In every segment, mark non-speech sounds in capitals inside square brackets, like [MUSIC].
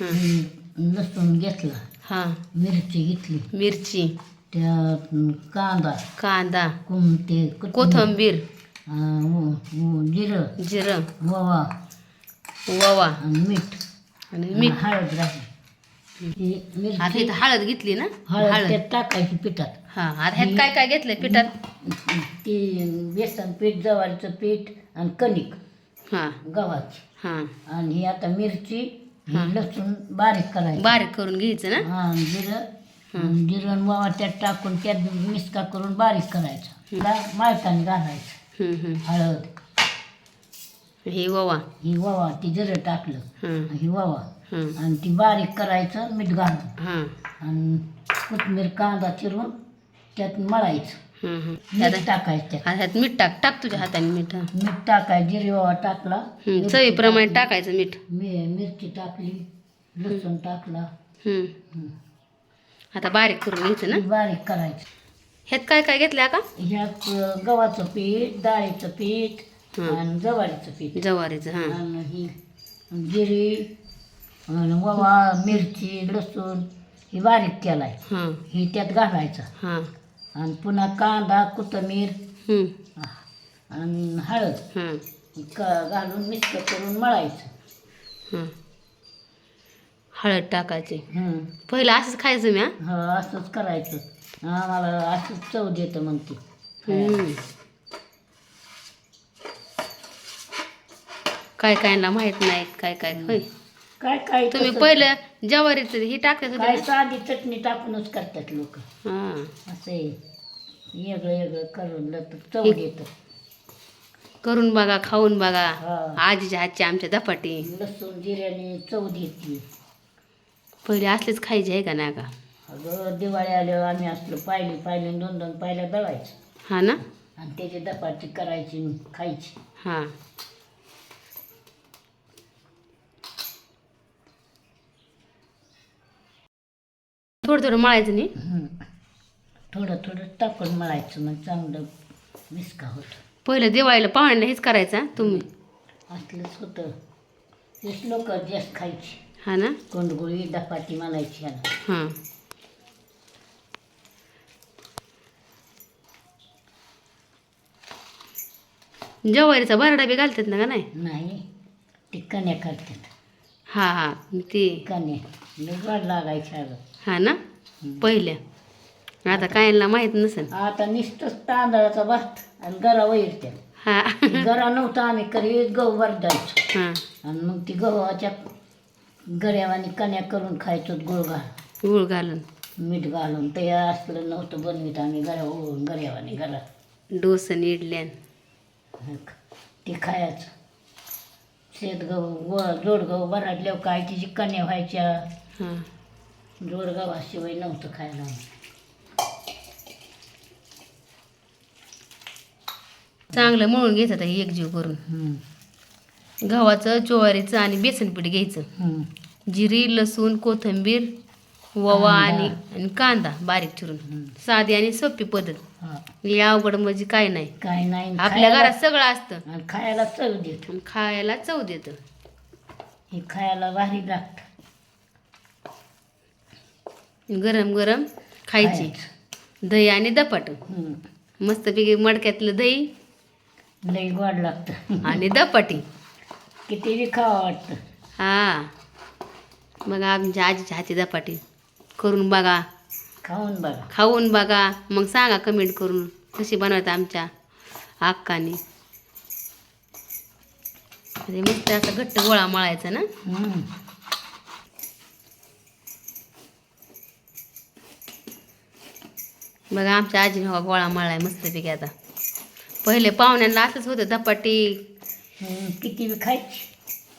लसूण घेतला हां. मिरची घेतली. मिरची. त्यात कांदा कांदा. कुम ते कोथिंबीर, जिरं जिरं. ओवा ओवा आणि मीठ. आणि मीठ. हळद राहिली आता मिरची इथं हळद घेतली ना? हळद त्यात टाकायची पिठात. हा आता ह्यात काय काय घेतलंय पिठात? ती बेसन पीठ ज्वारीचं पीठ आणि कणिक हा. गव्हाची. हा. आणि आता मिरची ही. लसूण बारीक करायची. बारीक करून घ्यायचं ना? हा जिरं. जिरं ओवा त्यात टाकून त्यात मिसका करून बारीक करायचा. त्याला माळताने घालायचं. हम्म, हम्म. हळद. हे ओवा ही ओवा ती जिरं टाकलं. हं, ही हं, आणि ती बारीक करायचं मीठ घालून. हं, आणि कोथिंबीर कांदा चिरून त्यात मळायचं. मीठ टाकायचं. ह्यात मीठ टाक टाक तुझ्या हाताने मीठ हं. मीठ टाकायचं जिरे ओवा टाकला हं, चवीप्रमाणे टाकायचं मीठ. मी मिरची टाकली लसूण टाकला. हं. हं. आता बारीक करून घ्यायचं ना? बारीक करायचं. ह्यात काय काय घेतलं का ह्यात अं, गव्हाचं पीठ डाळीचं पीठ हं. आणि ज्वारीचं पीठ. जवारीचं हां. आणि ही जिरी आणि ओवा मिरची लसूण ही बारीक केलाय. हां. ही त्यात घालायचं. हां. आणि पुन्हा कांदा कोथिंबीर हं, आणि हळद ही क घालून मिक्स करून मळायचं. हं. हळद टाकायची. हं. पहिलं असंच खायचं मी हा? हा असंच करायचं. आम्हाला असंच चव देतं मग ती. हं. काय कायला माहीत नाही काय काय होय. काय काय तुम्ही पहिलं ज्वारीचं हे टाकत काय होते साधी चटणी टाकूनच करतात लोक. हां. असं आहे. वेगळं वेगळं करून चव देतं. करून बघा खाऊन बघा. हा. आजीच्या हातची आमच्या धपाटी. लसूण जिऱ्याने चव देते. पहिले असलेच खायचे आहे का नाही का? अगं दिवाळी आल्यावर आम्ही असलो पाहिली पाहिली दोन दोन पाहिल्या दळायचं. हा ना? आणि त्याची दपाटी करायची आणि खायची. हां. थोडं थोडं मळायचं नाही? हं. थोडं थोडं टाकून मळायचं मग चांगलं मिसका होतं. पहिलं दिवाळीला पाहुण्यांना हेच करायचं हा तुम्ही? असलंच होतं. तेच लोक जास्त खायची. हा ना? कोंडगुळी दपाटी म्हणायची याला. हां. ज्वारीचा बरडा बी घालतात ना का नाही? नाही ती कण्या करतात. हा हा ती. कण्या. लय वाढ लागायची अगं. हा ना? पहिल्या. आता कायला माहीत नसेल. आता नुसतंच तांदळाचा भात आणि गरा वैरत्या. हा. गरा नव्हता आम्ही करीत गहू भरडायचो हा. आणि मग ती गव्हाच्या गऱ्यावानी कण्या करून खायचो गुळ घाल गुळ घालून. मीठ घालून. ते असलं नव्हतं बनवीत आम्ही गऱ्या ओळून गऱ्यावानी घरात. डोसन इडल्यान ते खायचं. शेतगहू व जोडगहू भराडल्यावर काय? तिची कण्या व्हायच्या. हा. जोडगव्हाशिवाय नव्हतं खायला. चांगलं मळून घ्यायचं आता एकजीव करून. गव्हाचं ज्वारीचं आणि बेसन पीठ घ्यायचं. जिरी लसूण कोथिंबीर कांदा. आणि आणि कांदा बारीक चिरून. साधी आणि सोपी पद्धत. लई अवघड म्हणजे काय नाही. काय नाही. आपल्या घरात सगळं असतं. खायला चव देत. खायला चव देतं. हे खायला भारी लागतं. गरम गरम खायची. दही आणि दपाट. मस्तपैकी मडक्यातलं दही. लई गोड लागतं. आणि दपाटी. किती बी खावं वाटतं हा. बघा आमच्या आजीच्या हाती दपाटी. करून बघा. खाऊन बघा. खाऊन बघा. मग सांगा कमेंट करून. कशी बनवता आमच्या अक्काने. अरे मस्त असं घट्ट गोळा मळायचा ना? बघा आमच्या आजीने हा गोळा मळाय मस्तपैकी आता. पहिले पाहुण्यांना असंच होतं धपाटी. किती बी खायची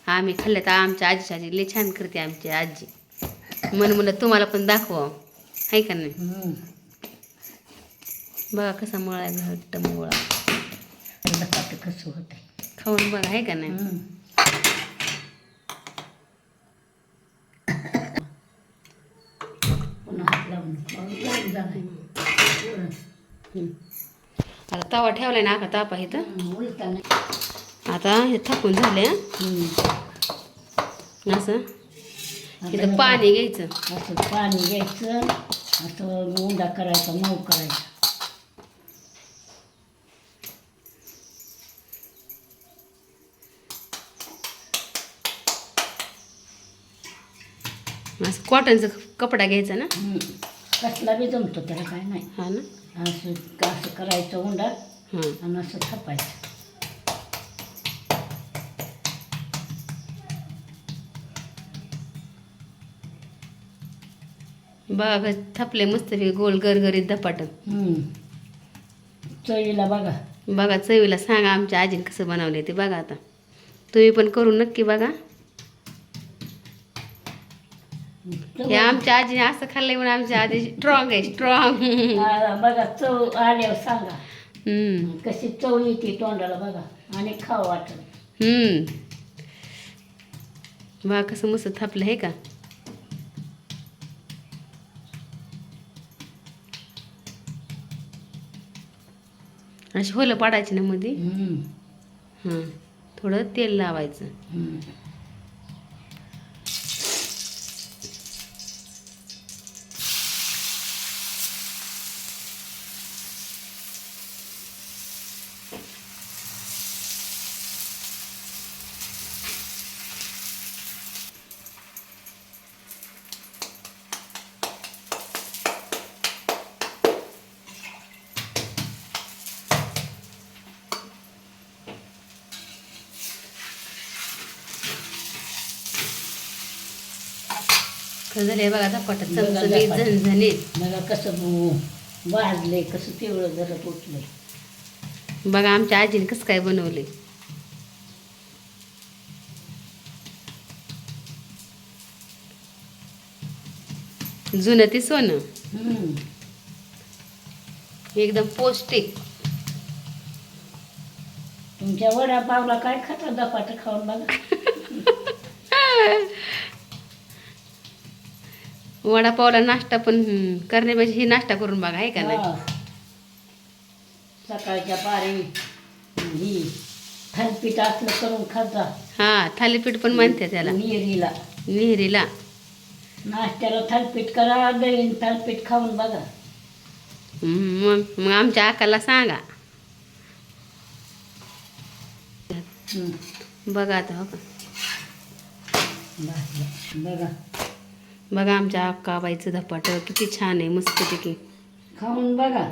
आम्ही खाल्लं तर आमच्या आजीच्या आजी लई छान करते आमची आजी. म्हणून म्हणलं तुम्हाला पण दाखवा. आहे का नाही. बघा कसा मळायचा घट्ट गोळा धपाटं कसं होतंय. खाऊन बघा आहे का नाही. पुन्हा हात लावून? लावून जाणार. आता तवा ठेवलाय ना का तापा इथं. आता हे थापून झाले. असं? इथं पाणी घ्यायचं. असं पाणी घ्यायचं असं उंडा करायचा मऊ करायचा. असं कॉटनचा कपडा घ्यायचा ना. कसला बी जमतो त्याला काय नाही. हा ना? असं असं करायचं उंडा हां आणि असं थापायचं. बघा कसं थापले मस्त गोल गरगरीत धपाट. हम्म. चवीला बघा. बघा चवीला सांगा आमच्या आजीने कसं बनवले ते बघा आता. तुम्ही पण करून नक्की बघा. हे आमच्या आजीने असं खाल्लंय म्हणून आमच्या आजी स्ट्रॉंग आहे स्ट्रॉंग बघा चव आल्यावर सांगा. कशी चव येते तोंडाला बघा आणि खावं वाटत. बघा कसं मस्त थापलं आहे का? अशी होलं पाडायची ना मध्ये हम्म. हां थोडं तेल लावायचं. झालंय बघा बघा चमचमीत. झणझणीत बघा कसं वाजले कसं पिवळं जरा उठलंय बघा आमच्या आजीने कसं काय बनवले जुनं ते सोनं. एकदम पौष्टिक. तुमच्या वडापावला काय खाता धपाट खाऊन बघा. [LAUGHS] वडापावला नाश्ता पण करण्यापेक्षा ही नाश्ता करून बघा आहे का नाही. सकाळच्या पारी ही थालपीठ असलं करून खाता हा थालीपीठ पण म्हणते त्याला. निरीला निहरीला. नाश्त्याला थालपीठ करा दहीन थालपीठ खाऊन बघा. हम्म, मग मग आमच्या आकाला सांगा. बघा आता हो का बघा. बघा आमच्या अक्का बाईचं धपाट किती छान आहे मस्तपैकी खाऊन बघा.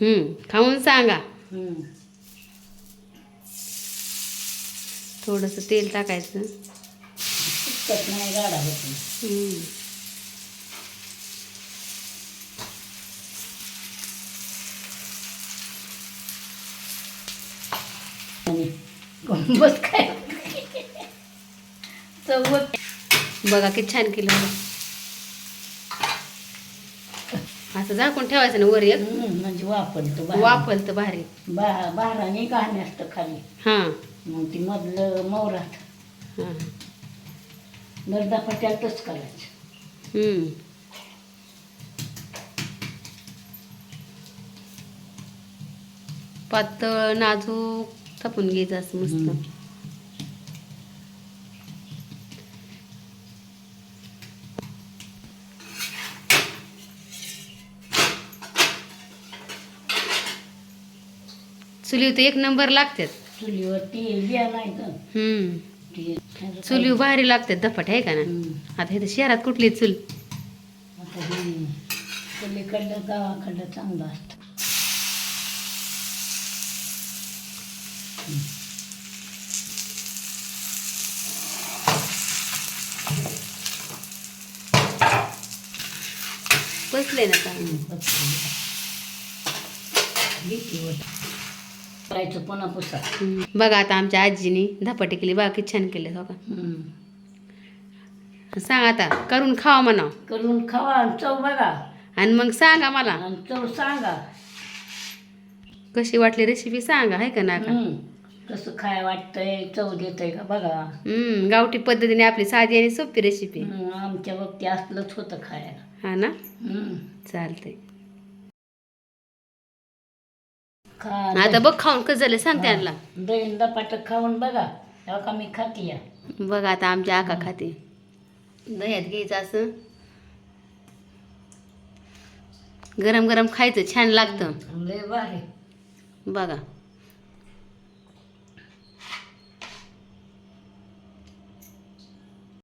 हम्म, खाऊन सांगा. हम्म. थोडंसं तेल टाकायचं. सुकत नाही गाडा होतो हम्म. आणि गंमत काय चवत. बघा किती छान केलं बघा. असं झाकून ठेवायचं ना वर एक. म्हणजे वापरतो तर भारी बा बाराने घाण असतं खाली. हां. मग ती मधलं मौरात हां. नरदा पट्यातच करायचं. हम्म. पातळ नाजूक थापून घ्यायचं असं मस्त. हम्म. चुली तर एक नंबर लागतात. चुलीवर तेल बिया नाही तर हम्म. ते चुली भारी लागतात धपाट आहे का ना? हम्म. आता इथं शहरात कुठली चूल? आता हे पलीकडलं गावाकडलं चांगलं असतं. बसले ना का करायचं पुन्हा पुसा. बघा आता आमच्या आजीने धपाटे केली. बघा किती छान केले हो का सांग आता करून खावा म्हणा करून खावा आणि चव बघा. आणि मग सांगा मला आणि चव सांगा. कशी वाटली रेसिपी सांगा आहे का ना का. कसं खाय वाटतंय चव देतंय का बघा. हम्म, गावठी पद्धतीने आपली साधी आणि सोपी रेसिपी आमच्या बाबतीत असलंच होतं खायला. हा ना? हम्म. चालते आता बघ खाऊन कस झालं सांग त्यांना. बहीण दपाट खाऊन बघा तेव्हा का मी खाते या. बघा आता आमच्या आका खाते. दह्यात घ्यायचं असं. गरम गरम खायचं छान लागतं. बघा.